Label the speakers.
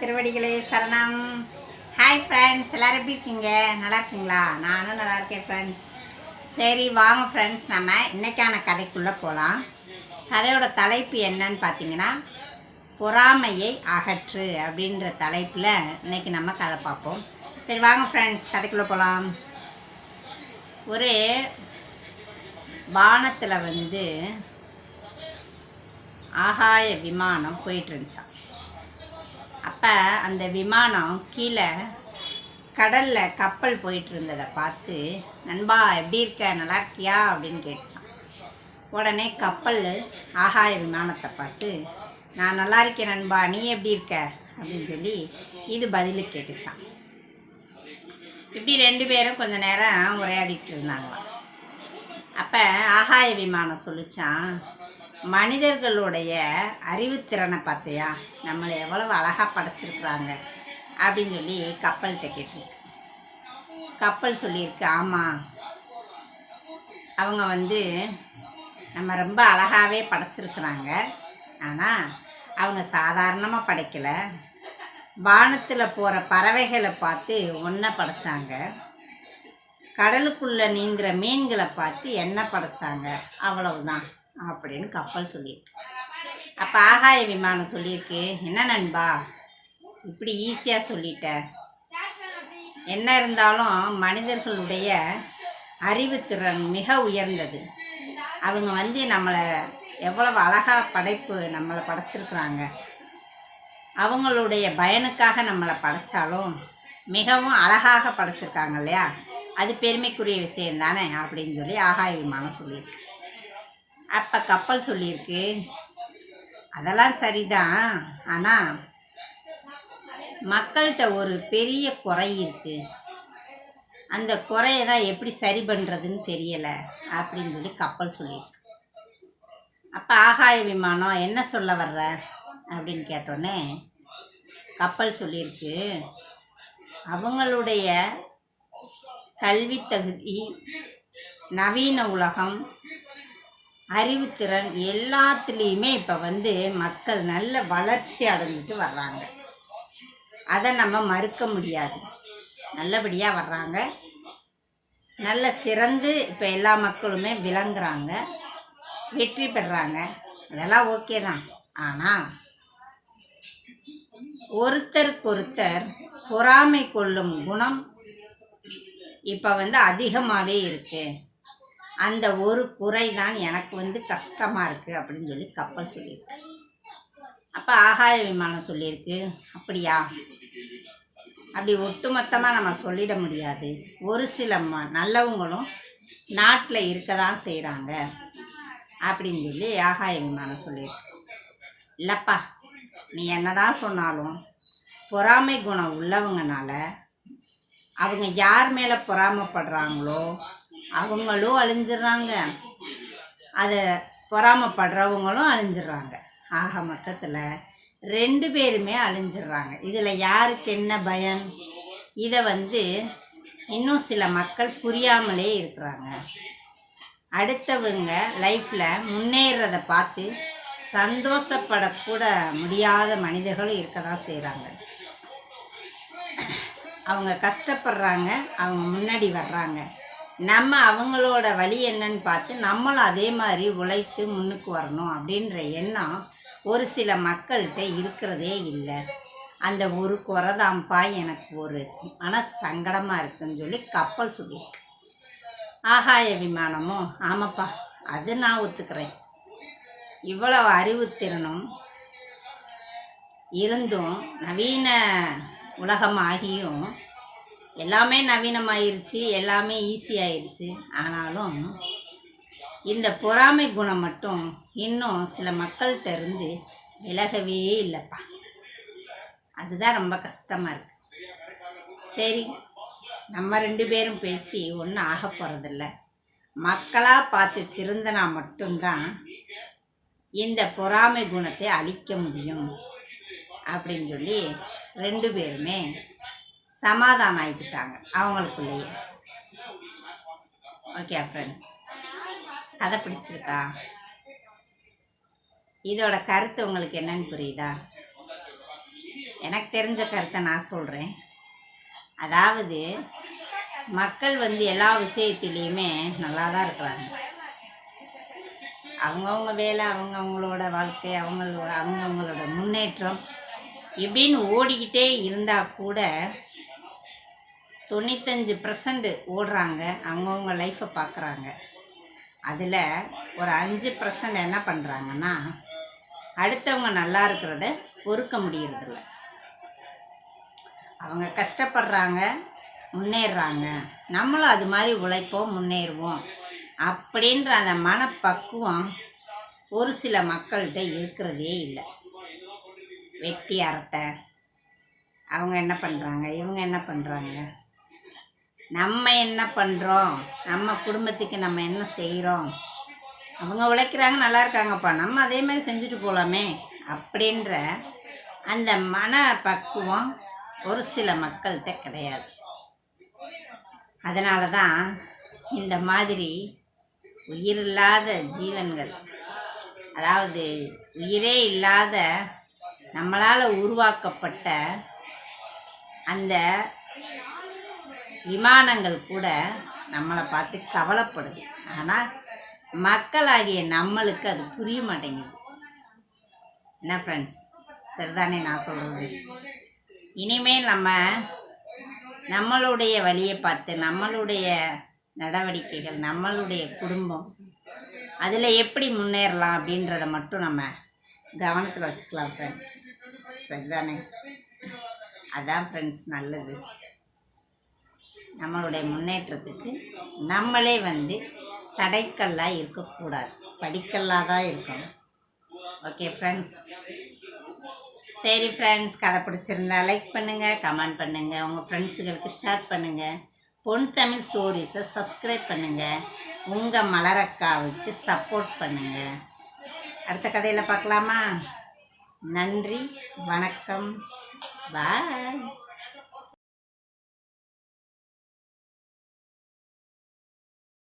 Speaker 1: திருவடிகளே சரணம் hi friends எல்லோரும் எப்படி இருக்கீங்க நல்லா இருக்கீங்களா நானும் நல்லா இருக்கேன் ஃப்ரெண்ட்ஸ் சரி வாங்க ஃப்ரெண்ட்ஸ் நம்ம இன்றைக்கான கதைக்குள்ளே போகலாம் கதையோட தலைப்பு என்னன்னு பார்த்தீங்கன்னா பொறாமையை அகற்று அப்படின்ற தலைப்பில் இன்றைக்கி நம்ம கதை பார்ப்போம் சரி வாங்க ஃப்ரெண்ட்ஸ் கதைக்குள்ளே போகலாம் ஒரு வானத்தில் வந்து ஆகாய விமானம் போயிட்டு இருந்துச்சான் அப்போ அந்த விமானம் கீழே கடலில் கப்பல் போயிட்டு இருந்ததை பார்த்து நண்பா எப்படி இருக்க நல்லா இருக்கியா அப்படின்னு கேட்டுச்சான் உடனே கப்பல் ஆகாய விமானத்தை பார்த்து நான் நல்லா இருக்கேன் நண்பா நீ எப்படி இருக்க அப்படின்னு சொல்லி இது பதிலுக்கு கேட்டுச்சான் இப்படி ரெண்டு பேரும் கொஞ்சம் நேரம் உரையாடிட்டு இருந்தாங்களாம் அப்போ ஆகாய விமானம் சொல்லிச்சான் மனிதர்களுடைய அறிவுத்திறனை பார்த்தியா நம்மளை எவ்வளவு அழகாக படைச்சிருக்கிறாங்க அப்படின்னு சொல்லி கப்பல்கிட்ட கேட்டிருக்கு கப்பல் சொல்லியிருக்கு ஆமாம் அவங்க வந்து நம்ம ரொம்ப அழகாகவே படைச்சிருக்கிறாங்க ஆனால் அவங்க சாதாரணமாக படைக்கலை வானத்தில் போகிற பறவைகளை பார்த்து ஒன்றை படைத்தாங்க கடலுக்குள்ளே நீந்துகிற மீன்களை பார்த்து என்ன படைத்தாங்க அவ்வளவுதான் அப்படின்னு கப்பல் சொல்லியிருக்கு அப்போ ஆகாய விமானம் சொல்லியிருக்கு என்ன நண்பா இப்படி ஈஸியாக சொல்லிட்ட என்ன இருந்தாலும் மனிதர்களுடைய அறிவுத்திறன் மிக உயர்ந்தது அவங்க வந்து நம்மளை எவ்வளவு அழகாக படைப்பு நம்மளை படைச்சிருக்கிறாங்க அவங்களுடைய பயனுக்காக நம்மளை படைத்தாலும் மிகவும் அழகாக படைச்சிருக்காங்க இல்லையா அது பெருமைக்குரிய விஷயம் தானே அப்படின்னு சொல்லி ஆகாய விமானம் சொல்லியிருக்கு அப்போ கப்பல் சொல்லியிருக்கு அதெல்லாம் சரிதான் ஆனால் மக்கள்கிட்ட ஒரு பெரிய குறை இருக்குது அந்த குறையை தான் எப்படி சரி பண்ணுறதுன்னு தெரியலை அப்படின்னு சொல்லி கப்பல் சொல்லியிருக்கு அப்போ ஆகாய விமானம் என்ன சொல்ல வர்ற அப்படின்னு கேட்டோன்னே கப்பல் சொல்லியிருக்கு அவங்களுடைய கல்வி தகுதி நவீன உலகம் அறிவுத்திறன் எல்லாத்துலேயுமே இப்போ வந்து மக்கள் நல்ல வளர்ச்சி அடைஞ்சிட்டு வர்றாங்க அதை நம்ம மறுக்க முடியாது நல்லபடியாக வர்றாங்க நல்ல சிறந்து இப்போ எல்லா மக்களுமே விளங்குறாங்க வெற்றி பெறாங்க அதெல்லாம் ஓகே தான் ஆனால் ஒருத்தருக்கொருத்தர் பொறாமை கொள்ளும் குணம் இப்போ வந்து அதிகமாகவே இருக்குது அந்த ஒரு குறை தான் எனக்கு வந்து கஷ்டமாக இருக்குது அப்படின்னு சொல்லி கப்பல் சொல்லியிருக்கு அப்போ ஆகாய விமானம் சொல்லியிருக்கு அப்படியா அப்படி ஒட்டுமொத்தமாக நம்ம சொல்லிட முடியாது ஒரு சில ம நல்லவங்களும் நாட்டில் இருக்க தான் செய்கிறாங்க அப்படின்னு சொல்லி ஆகாய விமானம் சொல்லியிருக்கு இல்லைப்பா நீ என்ன தான் சொன்னாலும் பொறாமை குணம் உள்ளவங்கனால அவங்க யார் மேலே பொறாமப்படுறாங்களோ அவங்களும் அழிஞ்சிடுறாங்க அதை பொறாமப்படுறவங்களும் அழிஞ்சிடுறாங்க ஆக மொத்தத்தில் ரெண்டு பேருமே அழிஞ்சிடுறாங்க இதில் யாருக்கு என்ன பயம் இதை வந்து இன்னும் சில மக்கள் புரியாமலே இருக்கிறாங்க அடுத்தவங்க லைஃப்பில் முன்னேறத பார்த்து சந்தோஷப்படக்கூட முடியாத மனிதர்களும் இருக்க தான் செய்கிறாங்க அவங்க கஷ்டப்படுறாங்க அவங்க முன்னாடி வர்றாங்க நம்ம அவங்களோட வழி என்னன்னு பார்த்து நம்மளும் அதே மாதிரி உழைத்து முன்னுக்கு வரணும் அப்படின்ற எண்ணம் ஒரு சில மக்கள்கிட்ட இருக்கிறதே இல்லை அந்த ஒரு குறதாம்பா எனக்கு ஒரு மன சங்கடமாக இருக்குதுன்னு சொல்லி கப்பல் சொல்லியிருக்கு ஆகாய விமானமோ ஆமாப்பா அது நான் ஒத்துக்கிறேன் இவ்வளவு அறிவுத்திறனும் இருந்தும் நவீன உலகமாகியும் எல்லாமே நவீனமாயிருச்சு எல்லாமே ஈஸியாயிருச்சு ஆனாலும் இந்த பொறாமை குணம் மட்டும் இன்னும் சில மக்கள்கிட்ட இருந்து விலகவே இல்லைப்பா அதுதான் ரொம்ப கஷ்டமாக இருக்குது சரி நம்ம ரெண்டு பேரும் பேசி ஒன்றும் ஆக போகிறதில்ல மக்களாக பார்த்து திருந்தனா மட்டும்தான் இந்த பொறாமை குணத்தை அழிக்க முடியும் அப்படின்னு சொல்லி ரெண்டு பேருமே சமாதானம் ஆகிக்கிட்டாங்க அவங்களுக்குள்ளேயே ஓகே ஃப்ரெண்ட்ஸ் கதை பிடிச்சிருக்கா இதோட கருத்து உங்களுக்கு என்னன்னு புரியுதா எனக்கு தெரிஞ்ச கருத்தை நான் சொல்கிறேன் அதாவது மக்கள் வந்து எல்லா விஷயத்துலேயுமே நல்லா தான் இருக்கிறாங்க அவங்கவுங்க வேலை அவங்கவுங்களோட வாழ்க்கை அவங்களோட அவங்கவுங்களோட முன்னேற்றம் இப்படின்னு ஓடிக்கிட்டே இருந்தால் கூட தொண்ணூத்தஞ்சு பர்சன்ட் ஓடுறாங்க அவங்கவுங்க லைஃப்பை பார்க்குறாங்க அதில் ஒரு அஞ்சு பர்சன்ட் என்ன பண்ணுறாங்கன்னா அடுத்தவங்க நல்லா இருக்கிறத பொறுக்க முடியறதில்ல அவங்க கஷ்டப்படுறாங்க முன்னேறாங்க நம்மளும் அது மாதிரி உழைப்போம் முன்னேறுவோம் அப்படின்ற அந்த மனப்பக்குவம் ஒரு சில மக்கள்கிட்ட இருக்கிறதே இல்லை வெட்டி அரட்டை அவங்க என்ன பண்ணுறாங்க இவங்க என்ன பண்ணுறாங்க நம்ம என்ன பண்ணுறோம் நம்ம குடும்பத்துக்கு நம்ம என்ன செய்கிறோம் அவங்க உழைக்கிறாங்க நல்லா இருக்காங்கப்பா நம்ம அதே மாதிரி செஞ்சுட்டு போகலாமே அப்படின்ற அந்த மன பக்குவம் ஒரு சில மக்கள்கிட்ட கிடையாது அதனால தான் இந்த மாதிரி உயிர் இல்லாத ஜீவன்கள் அதாவது உயிரே இல்லாத நம்மளால் உருவாக்கப்பட்ட அந்த விமானங்கள் கூட நம்மளை பார்த்து கவலைப்படுது ஆனால் மக்களாகிய நம்மளுக்கு அது புரிய மாட்டேங்குது என்ன ஃப்ரெண்ட்ஸ் சரிதானே நான் சொல்கிறது இனிமேல் நம்ம நம்மளுடைய வழியை பார்த்து நம்மளுடைய நடவடிக்கைகள் நம்மளுடைய குடும்பம் அதில் எப்படி முன்னேறலாம் அப்படின்றத மட்டும் நம்ம கவனத்தில் வச்சுக்கலாம் ஃப்ரெண்ட்ஸ் சரிதானே அதான் ஃப்ரெண்ட்ஸ் நல்லது நம்மளுடைய முன்னேற்றத்துக்கு நம்மளே வந்து தடைக்கல்லாக இருக்கக்கூடாது படிக்கல்லாக தான் இருக்கணும் ஓகே ஃப்ரெண்ட்ஸ் சரி ஃப்ரெண்ட்ஸ் கதை பிடிச்சிருந்தா லைக் பண்ணுங்கள் கமெண்ட் பண்ணுங்கள் உங்கள் ஃப்ரெண்ட்ஸுகளுக்கு ஷேர் பண்ணுங்கள் பொன் தமிழ் ஸ்டோரிஸை சப்ஸ்கிரைப் பண்ணுங்கள் உங்கள் மலரக்காவுக்கு சப்போர்ட் பண்ணுங்கள் அடுத்த கதையில் பார்க்கலாமா நன்றி வணக்கம் பாய்